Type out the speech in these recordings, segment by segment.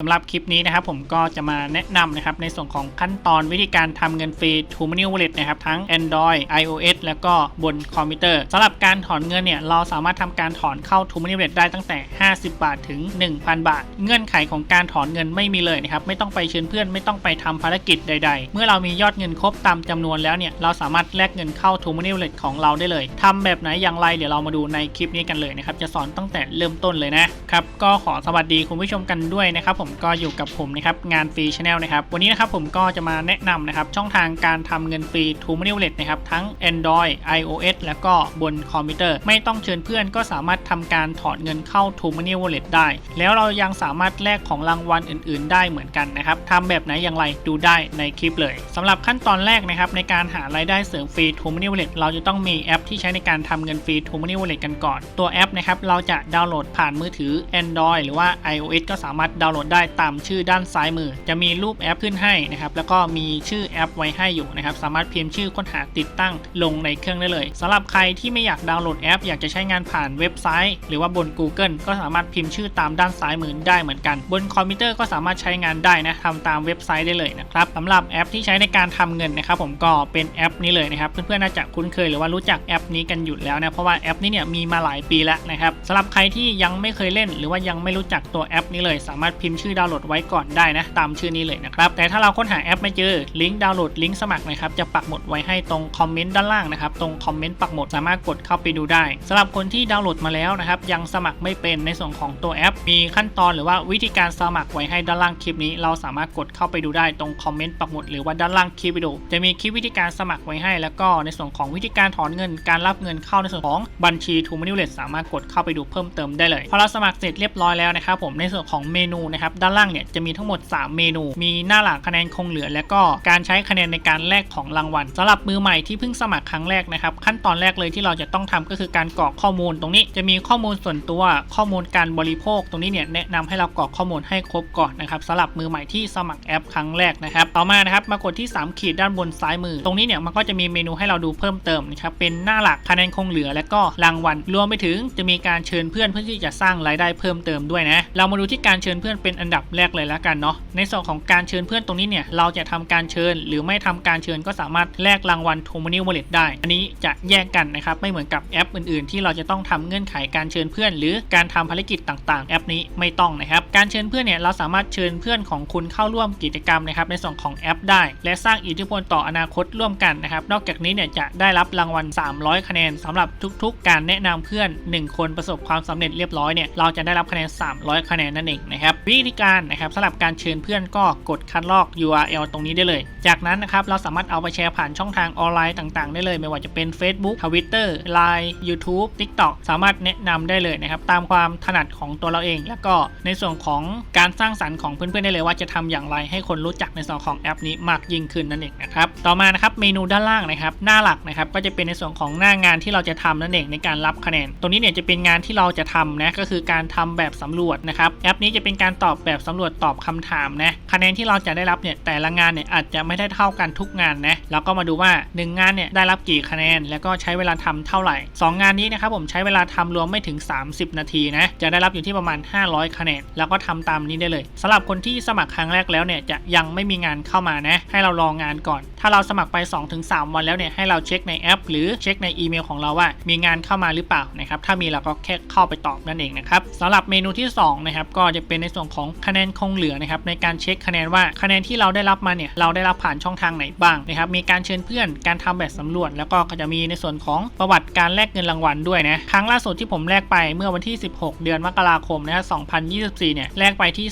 สำหรับคลิปนี้นะครับผมก็จะมาแนะนำนะครับในส่วนของขั้นตอนวิธีการทำเงินฟรี t o Money Wallet นะครับทั้ง Android iOS แล้วก็บนคอมพิวเตอร์สำหรับการถอนเงินเนี่ยเราสามารถทำการถอนเข้า t o Money Wallet ได้ตั้งแต่ 50 บาทถึง 1,000 บาท เงื่อนไขของการถอนเงินไม่มีเลยนะครับไม่ต้องไปเชิญเพื่อนไม่ต้องไปทำภารกิจใด ๆ เมื่อเรามียอดเงินครบตามจำนวนแล้วเนี่ยเราสามารถแลกเงินเข้า t o Money Wallet ของเราได้เลยทำแบบไหนอย่างไรเดี๋ยวเรามาดูในคลิปนี้กันเลยนะครับจะสอนตั้งแต่เริ่มต้นเลยนะครับก็ขอสวัสดีคุณผู้ชมกันด้วยนะครับผมก็อยู่กับผมนะครับงานฟรีชาแนลนะครับวันนี้นะครับผมก็จะมาแนะนำนะครับช่องทางการทำเงินฟรี t o Money Wallet นะครับทั้ง Android iOS แล้วก็บนคอมพิวเตอร์ ไม่ต้องเชิญเพื่อนก็สามารถทำการถอนเงินเข้า t o Money Wallet ได้ แล้วเรายังสามารถแลกของรางวัลอื่น ๆ ได้เหมือนกันนะครับทำแบบไหนอย่างไรดูได้ในคลิปเลยสำหรับขั้นตอนแรกนะครับในการหารายได้เสริมฟรี t o Money Wallet เราจะต้องมีแอปที่ใช้ในการทำเงินฟรี t o Money Wallet กันก่อน ตัวแอปนะครับเราจะดาวน์โหลดผ่านมือถือ Android หรือว่า iOS ก็สามารถดาวน์โหลดได้ตามชื่อด้านซ้ายมือ จะมีรูปแอปขึ้นให้นะครับแล้วก็มีชื่อแอปไว้ให้อยู่นะครับสามารถพิมพ์ชื่อค้นหาติดตั้งลงในเครื่องได้เลยสำหรับใครที่ไม่อยากดาวน์โหลดแอป อยากจะใช้งานผ่านเว็บไซต์ หรือว่าบน Google ก็สามารถพิมพ์ชื่อตามด้านซ้ายมือได้เหมือนกัน บนคอมพิวเตอร์ก็สามารถใช้งานได้นะทำตามเว็บไซต์ได้เลยนะครับสำหรับแอปที่ใช้ในการทำเงินนะครับผมก็เป็นแอปนี้เลยนะครับเพื่อนๆน่าจะคุ้นเคยหรือว่ารู้จักแอปนี้กันอยู่แล้วนะเพราะว่าแอปนี้เนี่ยมีมาหลายปีแล้วนะครับสำหรับใครที่ยังไม่เคยเล่น หรือว่ายังไม่รู้จักตัวแอปนี้เลย สามารถพิมพ์ชื่อดาวน์โหลดไว้ก่อนได้นะ ตามชื่อนี้เลยนะครับ แต่ถ้าเราค้นหาแอปไม่เจอลิงก์ดาวน์โหลดลิงก์สมัครนะครับจะปักหมุดไว้ให้ตรงคอมเมนต์ด้านล่างนะครับตรงคอมเมนต์ปักหมุดสามารถกดเข้าไปดูได้สำหรับคนที่ดาวน์โหลดมาแล้วนะครับยังสมัครไม่เป็นในส่วนของตัวแอป มีขั้นตอนหรือว่าวิธีการสมัครไว้ให้ด้านล่างคลิปนี้ เราสามารถกดเข้าไปดูได้ตรงคอมเมนต์ปักหมุดหรือว่าด้านล่างคลิปวิดีโอจะมีคลิปวิธีการสมัครไว้ให้ แล้วก็ในส่วนของวิธีการถอนเงินการรับเงินเข้าในส่วนของบัญชีทูมานิวเลตสามารถกดเข้าไปดูเพิ่มเติมได้เลยพอเราสมัครเสร็จเรียบร้อยแล้วนะครับผมในส่วนของเมนูนะครับด้านล่างเนี่ยจะมีทั้งหมด 3 เมนู มีหน้าหลักคะแนนคงเหลือ และก็การใช้คะแนนในการแลกของรางวัลสำหรับมือใหม่ที่เพิ่งสมัครครั้งแรกนะครับขั้นตอนแรกเลยที่เราจะต้องทำก็คือการกรอกข้อมูลตรงนี้จะมีข้อมูลส่วนตัวข้อมูลการบริโภค ตรงนี้เนี่ยแนะนำให้เรากรอกข้อมูลให้ครบก่อนนะครับสำหรับมือใหม่ที่สมัครแอปครั้งแรกนะครับต่อมานะครับมากดที่ 3 ขีดด้านบนซ้ายมือ ตรงนี้เนี่ยมันก็จะมีเมนูให้เราดูเพิ่มเติมนะครับเป็นหน้าหลักคะแนนคงเหลือ และก็รางวัลรวมไปถึงจะมีการเชิญเพื่อนเพื่อที่จะสร้างรายได้เพิ่มเติมด้วยนะเรามาดูที่การเชิญเพื่อนเป็นอันนดับแรกเลยแล้วกันเนาะในส่วนของการเชิญเพื่อนตรงนี้เนี่ยเราจะทำการเชิญหรือไม่ทำการเชิญก็สามารถแลกรางวัลโทมานิวอลเล็ตได้ อันนี้จะแยกกันนะครับไม่เหมือนกับแอปอื่นๆ ที่เราจะต้องทำเงื่อนไขการเชิญเพื่อน หรือการทำภารกิจต่างๆ แอปนี้ไม่ต้องนะครับการเชิญเพื่อนเนี่ยเราสามารถเชิญเพื่อนของคุณเข้าร่วมกิจกรรมนะครับในส่วนของแอปได้ และสร้างอิทธิพลต่ออนาคตร่วมกันนะครับนอกจากนี้เนี่ยจะได้รับรางวัล 300 คะแนนสำหรับทุกๆ การแนะนำเพื่อน 1 คนประสบความสำเร็จเรียบร้อยเนี่ยเราจะได้รับคะแนน 300 คะแนนนั่นเองนะครับวิธีการนะครับสำหรับการเชิญเพื่อนก็กดคัดลอก URL ตรงนี้ได้เลย จากนั้นนะครับเราสามารถเอาไปแชร์ผ่านช่องทางออนไลน์ต่างๆ ได้เลย ไม่ว่าจะเป็น Facebook Twitter Line YouTube TikTok สามารถแนะนำได้เลยนะครับตามความถนัดของตัวเราเอง แล้วก็ในส่วนของการสร้างสรรค์ของเพื่อนๆได้เลยว่าจะทำอย่างไรให้คนรู้จักในส่วนของแอปนี้มากยิ่งขึ้นนั่นเองนะครับต่อมานะครับเมนูด้านล่างนะครับหน้าหลักนะครับก็จะเป็นในส่วนของหน้างานที่เราจะทำนั่นเองในการรับคะแนน ตรงนี้เนี่ยจะเป็นงานที่เราจะทำนะก็คือการทำแบบสำรวจนะครับแอปนี้จะเป็นการตอบแบบสำรวจตอบคำถามนะคะแนนที่เราจะได้รับเนี่ยแต่ละงานเนี่ยอาจจะไม่ได้เท่ากันทุกงานนะแล้วก็มาดูว่า 1 งานเนี่ยได้รับกี่คะแนน แล้วก็ใช้เวลาทำเท่าไหร่ 2 งานนี้นะครับผมใช้เวลาทำรวมไม่ถึง 30 นาทีนะจะได้รับอยู่ที่ประมาณ 500 คะแนน แล้วก็ทำตามนี้ได้เลยสำหรับคนที่สมัครครั้งแรกแล้วเนี่ยจะยังไม่มีงานเข้ามานะให้เรารองานก่อน ถ้าเราสมัครไป 2-3 วันแล้วเนี่ยให้เราเช็คในแอป หรือเช็คในอีเมลของเราว่า มีงานเข้ามาหรือเปล่านะครับถ้ามีเราก็แค่เข้าไปตอบนั่นเองนะครับสำหรับเมนูที่2นะครับก็จะเป็นในส่วนของคะแนนคงเหลือนะครับในการเช็คคะแนนว่าคะแนนที่เราได้รับมาเนี่ยเราได้รับผ่านช่องทางไหนบ้างนะครับมีการเชิญเพื่อนการทำแบบสำรวจ แล้วก็จะมีในส่วนของประวัติการแลกเงินรางวัลด้วยนะครั้งล่าสุดที่ผมแลกไปเมื่อวันที่ 16 เดือนมกราคมนะ2024 เนี่ยแลกไปที่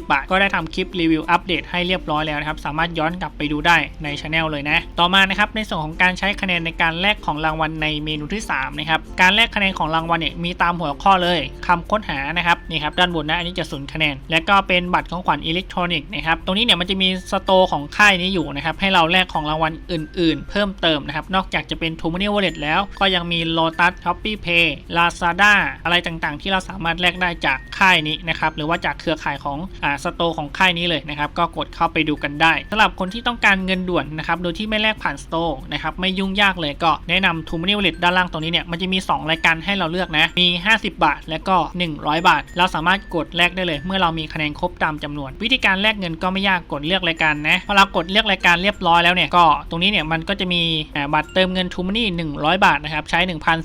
250 บาท ก็ได้ทำคลิปรีวิวอัปเดตให้เรียบร้อยแล้วนะครับ สามารถย้อนกลับไปดูได้ในช anel เลยนะ ต่อมานะครับในส่วนของการใช้คะแนนในการแลกของรางวัลในเมนูที่3นะครับการแลกคะแนนของรางวัลเนี่ยมีตามหัวข้อเลยคำค้นหานะครับนี่ครับด้านบนนะอันนี้จะศูนย์คะแนน และก็เป็นบัตรของขวัญอิเล็กทรอนิกส์นะครับ ตรงนี้เนี่ยมันจะมีสโตร์ของค่ายนี้อยู่นะครับ ให้เราแลกของรางวัลอื่น ๆ เพิ่มเติมนะครับ นอกจากจะเป็น t o m o n e y Wallet แล้ว ก็ยังมี Lotus Shopee Pay Lazada อะไรต่างๆ ที่เราสามารถแลกได้จากค่ายนี้นะครับ หรือว่าจากเครือข่ายของอ่าสโตร์ของค่ายนี้เลยนะครับ ก็กดเข้าไปดูกันได้สำหรับคนที่ต้องการเงินด่วนนะครับ โดยที่ไม่แลกผ่านสโตร์นะครับ ไม่ยุ่งยากเลยก็แนะนำ t o m o n e y Wallet ด้านล่างตรงนี้เนี่ย มันจะมี 2 รายการให้เราเลือกนะ มี 50 บาท และก็ 100 บาท เราสามารถกดแลกได้เลยเมื่อเรามีคะแนนครบตามจำนวน วิธีการแลกเงินก็ไม่ยากกดเลือกรายการนะพอเรากดเลือกรายการเรียบร้อยแล้วเนี่ยก็ตรงนี้เนี่ยมันก็จะมีบัตรเติมเงินทูมานี่100 บาทนะครับใช้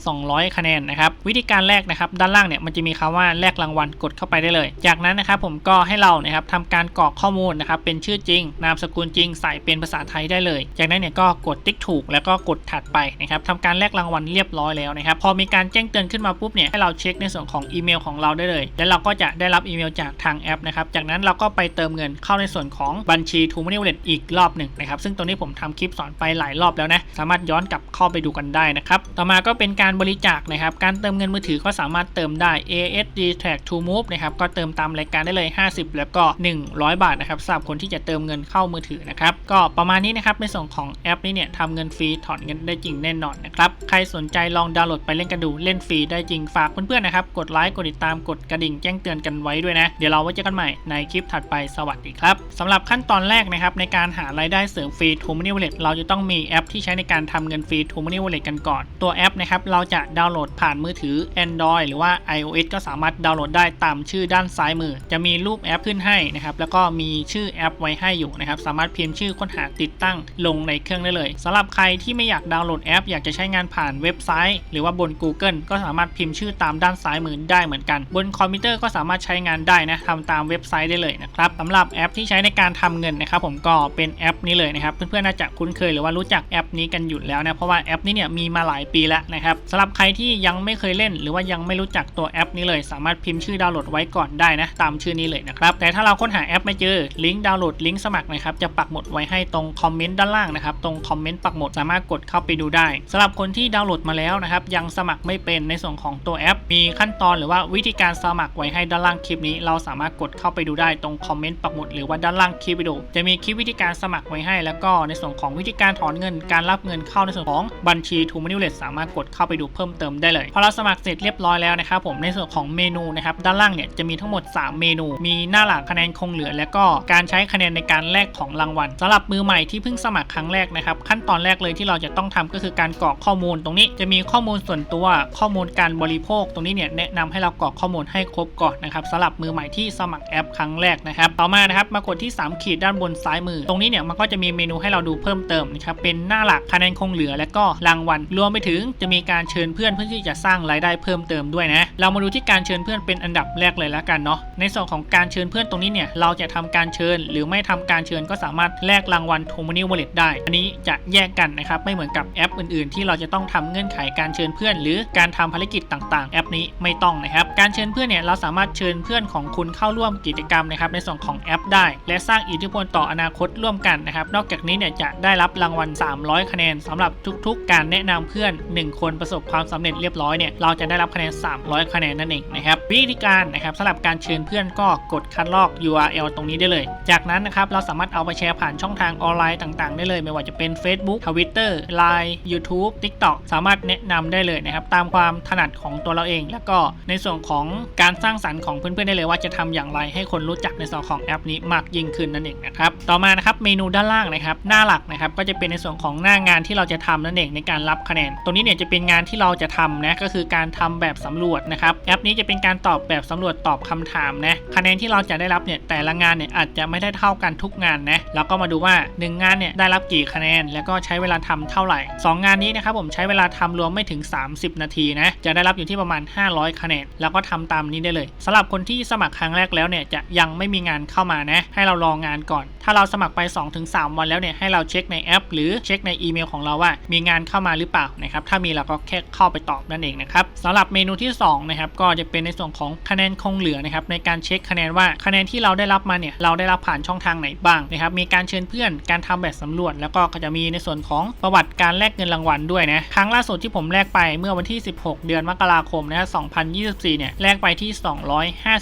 1,200 คะแนนนะครับวิธีการแลกนะครับด้านล่างเนี่ยมันจะมีคำว่าแลกรางวัลกดเข้าไปได้เลย จากนั้นนะครับผมก็ให้เรานะครับทำการกรอกข้อมูลนะครับเป็นชื่อจริง นามสกุลจริง ใส่เป็นภาษาไทยได้เลย จากนั้นเนี่ยก็กดติ๊กถูกแล้วก็กดถัดไปนะครับทำการแลกรางวัลเรียบร้อยแล้วนะครับพอมีการแจ้งเตือนขึ้นมาปุ๊บเนี่ยให้เราเช็คในส่วนของอีเมลของเราได้เลย แล้วเราก็จะได้รับอีเมลจากทางแอปนะครับ จากนั้นเราก็ไปเติมเงินเข้าในส่วนของบัญชี t ูม o น e y Wallet อีกรอบหนึ่งนะครับ ซึ่งตรงนี้ผมทำคลิปสอนไปหลายรอบแล้วนะ สามารถย้อนกลับเข้าไปดูกันได้นะครับ ต่อมาก็เป็นการบริจาคนะครับ การเติมเงินมือถือก็สามารถเติมได้ ASD Track to Move นะครับ ก็เติมตามรายการได้เลย 50 แล้วก็ 100 บาทนะครับสำหรับคนที่จะเติมเงินเข้ามือถือนะครับ ก็ประมาณนี้นะครับในส่วนของแอปนี้เนี่ยทำเงินฟรีถอนเงินได้จริงแน่นอนนะครับ ใครสนใจลองดาวน์โหลดไปเล่นกันดู เล่นฟรีได้จริง ฝากเพื่อนๆนะครับ กดไลค์ กดติดตาม กดกระดิ่งแจ้งเตือนกันไว้ด้วยนะเดี๋ยวเราไว้เจอกันใหม่ในคลิปถัดไปสวัสดีครับสำหรับขั้นตอนแรกนะครับในการหารายได้เสริมฟรี t ูม o น e y Wallet เราจะต้องมีแอปที่ใช้ในการทำเงินฟรี t ูม o น e y Wallet กันก่อน ตัวแอปนะครับเราจะดาวน์โหลดผ่านมือถือ Android หรือว่า iOS ก็สามารถดาวน์โหลดได้ตามชื่อด้านซ้ายมือ จะมีรูปแอปขึ้นให้นะครับแล้วก็มีชื่อแอปไว้ให้อยู่นะครับสามารถพิมพ์ชื่อค้นหาติดตั้งลงในเครื่องได้เลยสำหรับใครที่ไม่อยากดาวน์โหลดแอป อยากจะใช้งานผ่านเว็บไซต์ หรือว่าบน Google ก็สามารถพิมพ์ชื่อตามด้านซ้ายมือได้เหมือนกัน บนคอมพิวเตอร์ก็สามารถใช้งานได้นะทำตามเว็บไซต์ได้เลยนะครับสำหรับแอปที่ใช้ในการทำเงินนะครับผมก็เป็นแอปนี้เลยนะครับเพื่อนๆน่าจะคุ้นเคยหรือว่ารู้จักแอปนี้กันอยู่แล้วนะเพราะว่าแอปนี้เนี่ยมีมาหลายปีแล้วนะครับสำหรับใครที่ยังไม่เคยเล่น หรือว่ายังไม่รู้จักตัวแอปนี้เลย สามารถพิมพ์ชื่อดาวน์โหลดไว้ก่อนได้นะตามชื่อนี้เลยนะครับแต่ถ้าเราค้นหาแอปไม่เจอลิงก์ดาวน์โหลดลิงก์สมัครนะครับจะปักหมุดไว้ให้ตรงคอมเมนต์ด้านล่างนะครับตรงคอมเมนต์ปักหมุดสามารถกดเข้าไปดูได้สำหรับคนที่ดาวน์โหลดมาแล้วนะครับยังสมัครไม่เป็นในส่วนของตัวแอป มีขั้นตอนหรือว่าวิธีการสมัครไว้ให้ด้านล่างคลิปนี้เราสามารถกดเข้าไปดูได้ตรงคอมเมนต์ปักหมุดหรือว่าด้านล่างคลิปวิดีโอจะมีคลิปวิธีการสมัครไว้ให้ แล้วก็ในส่วนของวิธีการถอนเงินการรับเงินเข้าในส่วนของบัญชี t ูม o น e y Wallet สามารถกดเข้าไปดูเพิ่มเติมได้เลยพอเราสมัครเสร็จเรียบร้อยแล้วนะครับผมในส่วนของเมนูนะครับด้านล่างเนี่ยจะมีทั้งหมด 3 เมนู มีหน้าหลักคะแนนคงเหลือ และก็การใช้คะแนนในการแลกของรางวัลสำหรับมือใหม่ที่เพิ่งสมัครครั้งแรกนะครับขั้นตอนแรกเลยที่เราจะต้องทำก็คือการกรอกข้อมูลตรงนี้จะมีข้อมูลส่วนตัวข้อมูลการบริโภคตรงนี้เนี่ยแนะนำให้เรากรอกข้อมูลให้ครบก่อนนะครับสำหรับมือใหม่ที่สมัครแอปครั้งแรกนะครับ ต่อมานะครับมากดที่ 3 ขีดด้านบนซ้ายมือ ตรงนี้เนี่ยมันก็จะมีเมนูให้เราดูเพิ่มเติมนะครับเป็นหน้าหลักคะแนนคงเหลือและก็รางวัลรวมไปถึงจะมีการเชิญเพื่อนเพื่อที่จะสร้างรายได้เพิ่มเติมด้วยนะเรามาดูที่การเชิญเพื่อนเป็นอันดับแรกเลยแล้วกันเนาะในส่วนของการเชิญเพื่อนตรงนี้เนี่ยเราจะทำการเชิญ หรือไม่ทำการเชิญก็สามารถแลกรางวัล t ูม o น e y Wallet ได้ อันนี้จะแยกกันนะครับไม่เหมือนกับแอปอื่นๆ ที่เราจะต้องทำเงื่อนไขการเชิญเพื่อน หรือการทำภารกิจต่างๆ แอปนี้ไม่ต้องนะครับการเชิญเพื่อนเนี่ยเราสามารถเชิญเพื่อนของคุณเข้าร่วมกิจกรรมนะครับในส่วนของแอปได้ และสร้างอิทธิพลต่ออนาคตร่วมกันนะครับ นอกจากนี้เนี่ยจะได้รับรางวัล 300 คะแนนสำหรับทุกๆ การแนะนำเพื่อน 1 คนประสบความสำเร็จเรียบร้อยเนี่ยเราจะได้รับคะแนน 300 คะแนนนั่นเองนะครับวิธีการนะครับสำหรับการเชิญเพื่อนก็กดคัดลอก URL ตรงนี้ได้เลย จากนั้นนะครับเราสามารถเอาไปแชร์ผ่านช่องทางออนไลน์ต่างๆ ได้เลย ไม่ว่าจะเป็น Facebook Twitter Line YouTube TikTok สามารถแนะนำได้เลยนะครับตามความถนัดของตัวเราเอง แล้วก็ในส่วนของการสร้างสรรค์ของเพื่อนๆได้เลยว่าจะทำอย่างไรให้คนรู้จักในส่วนของแอปนี้มากยิ่งขึ้นนั่นเองนะครับต่อมานะครับเมนูด้านล่างนะครับหน้าหลักนะครับก็จะเป็นในส่วนของหน้างานที่เราจะทำนั่นเองในการรับคะแนน ตรงนี้เนี่ยจะเป็นงานที่เราจะทำนะก็คือการทำแบบสำรวจนะครับแอปนี้จะเป็นการตอบแบบสำรวจตอบคำถามนะคะแนนที่เราจะได้รับเนี่ยแต่ละงานเนี่ยอาจจะไม่ได้เท่ากันทุกงานนะแล้วก็มาดูว่า 1 งานเนี่ยได้รับกี่คะแนน แล้วก็ใช้เวลาทำเท่าไหร่ 2 งานนี้นะครับผมใช้เวลาทำรวมไม่ถึง 30 นาทีนะจะได้รับอยู่ที่ประมาณ 500 คะแนน แล้วก็ทำตามนี้ได้เลยสำหรับคนที่สมัครครั้งแรกแล้วเนี่ยจะยังไม่มีงานเข้ามานะให้เรารองานก่อน ถ้าเราสมัครไป 2-3 วันแล้วเนี่ยให้เราเช็คในแอป หรือเช็คในอีเมลของเราว่า มีงานเข้ามาหรือเปล่านะครับถ้ามีเราก็แค่เข้าไปตอบนั่นเองนะครับสำหรับเมนูที่2นะครับก็จะเป็นในส่วนของคะแนนคงเหลือนะครับในการเช็คคะแนนว่าคะแนนที่เราได้รับมาเนี่ยเราได้รับผ่านช่องทางไหนบ้างนะครับมีการเชิญเพื่อนการทำแบบสำรวจ แล้วก็จะมีในส่วนของประวัติการแลกเงินรางวัลด้วยนะครั้งล่าสุดที่ผมแลกไปเมื่อวันที่ 16 เดือนมกราคมนะฮะ2024 เนี่ยแลกไปที่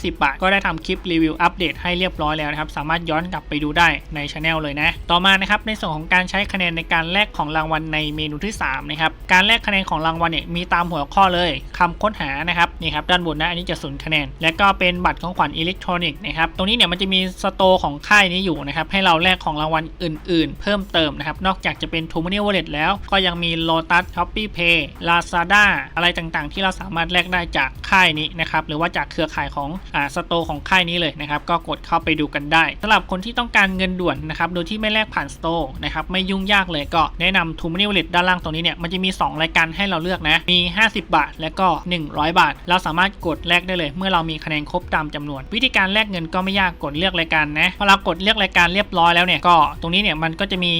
250 บาท ก็ได้ทำคลิปรีวิวอัปเดตให้เรียบร้อยแล้วนะครับสามารถย้อนกลับไปดูได้ในช anel เลยนะต่อมานะครับในส่วนของการใช้คะแนนในการแลกของรางวัลในเมนูที่3นะครับการแลกคะแนนของรางวัลเนี่ยมีตามหัวข้อเลยคำค้นหานะครับนี่ครับด้านบนนะอันนี้จะศูนย์คะแนน และก็เป็นบัตรของขวัญอิเล็กทรอนิกส์นะครับ ตรงนี้เนี่ยมันจะมีสโตร์ของค่ายนี้อยู่นะครับ ให้เราแลกของรางวัลอื่น ๆ เพิ่มเติมนะครับ นอกจากจะเป็น t ูม o น e y Wallet แล้ว ก็ยังมี Lotus Shopee Pay Lazada อะไรต่างๆ ที่เราสามารถแลกได้จากค่ายนี้นะครับ หรือว่าจากเครือข่ายของอ่าสโตร์ของค่ายนี้เลยนะครับ ก็กดเข้าไปดูกันได้สำหรับคนที่ต้องการเงินด่วนนะครับ โดยที่ไม่แลกผ่านสโตร์นะครับ ไม่ยุ่งยากเลยก็แนะนำ t o m o n e y Wallet ด้านล่างตรงนี้เนี่ย มันจะมี 2 รายการให้เราเลือกนะ มี 50 บาท และก็ 100 บาท เราสามารถกดแลกได้เลย เมื่อเรามีคะแนนครบตามจำนวน วิธีการแลกเงินก็ไม่ยากกดเลือกรายการนะพอเรากดเลือกรายการเรียบร้อยแล้วเนี่ยก็ตรงนี้เนี่ยมันก็จะมี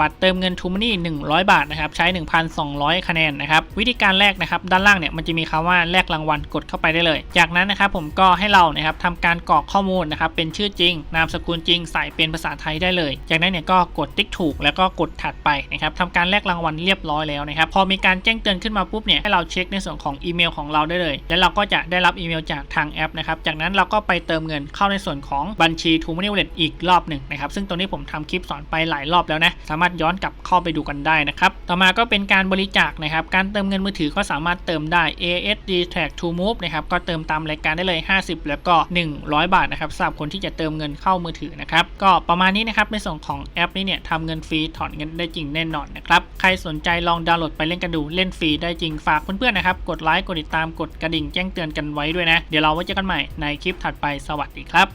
บัตรเติมเงิน t o m o n e y 100 บาทนะครับใช้ 1,200 คะแนนนะครับวิธีการแลกนะครับด้านล่างเนี่ยมันจะมีคำว่าแลกรางวัลกดเข้าไปได้เลย จากนั้นนะครับผมก็ให้เรานะครับทำการกรอกข้อมูลนะครับเป็นชื่อจริง นามสกุลจริงใส่เป็นภาษาไทยได้เลย จากนั้นเนี่ยก็กดติ๊กถูกแล้วก็กดถัดไปนะครับทำการแลกรางวัลเรียบร้อยแล้วนะครับพอมีการแจ้งเตือนขึ้นมาปุ๊บเนี่ยให้เราเช็คในส่วนของอีเมลของเราได้เลย แล้วเราก็จะได้รับอีเมลจากทางแอปนะครับจากนั้นเราก็ไปเติมเงินเข้าในส่วนของบัญชี t o m o n e y Wallet อีกรอบหนึ่งนะครับซึ่งตรงนี้ผมทำคลิปสอนไปหลายรอบแล้วนะสามารถย้อนกลับเข้าไปดูกันได้นะครับต่อมาก็เป็นการบริจาคนะครับการเติมเงินมือถือก็สามารถเติมได้ ASD Track to Move นะครับก็เติมตามรายการได้เลย 50 แล้วก็ 100 บาทนะครับสำหรับคนที่จะเติมเงินเข้ามือถือนะครับก็ประมาณนี้นะครับในส่วนของแอปนี้เนี่ยทำเงินฟรีถอนเงินได้จริงแน่นอนนะครับใครสนใจลองดาวน์โหลดไปเล่นกันดูเล่นฟรีได้จริงฝากเพื่อนๆนะครับกดไลค์กดติดตามกดกระดิ่งแจ้งเตือนกันไว้ด้วยนะ เดี๋ยวเราไว้เจอกันใหม่ในคลิปถัดไปสวัสดีครับ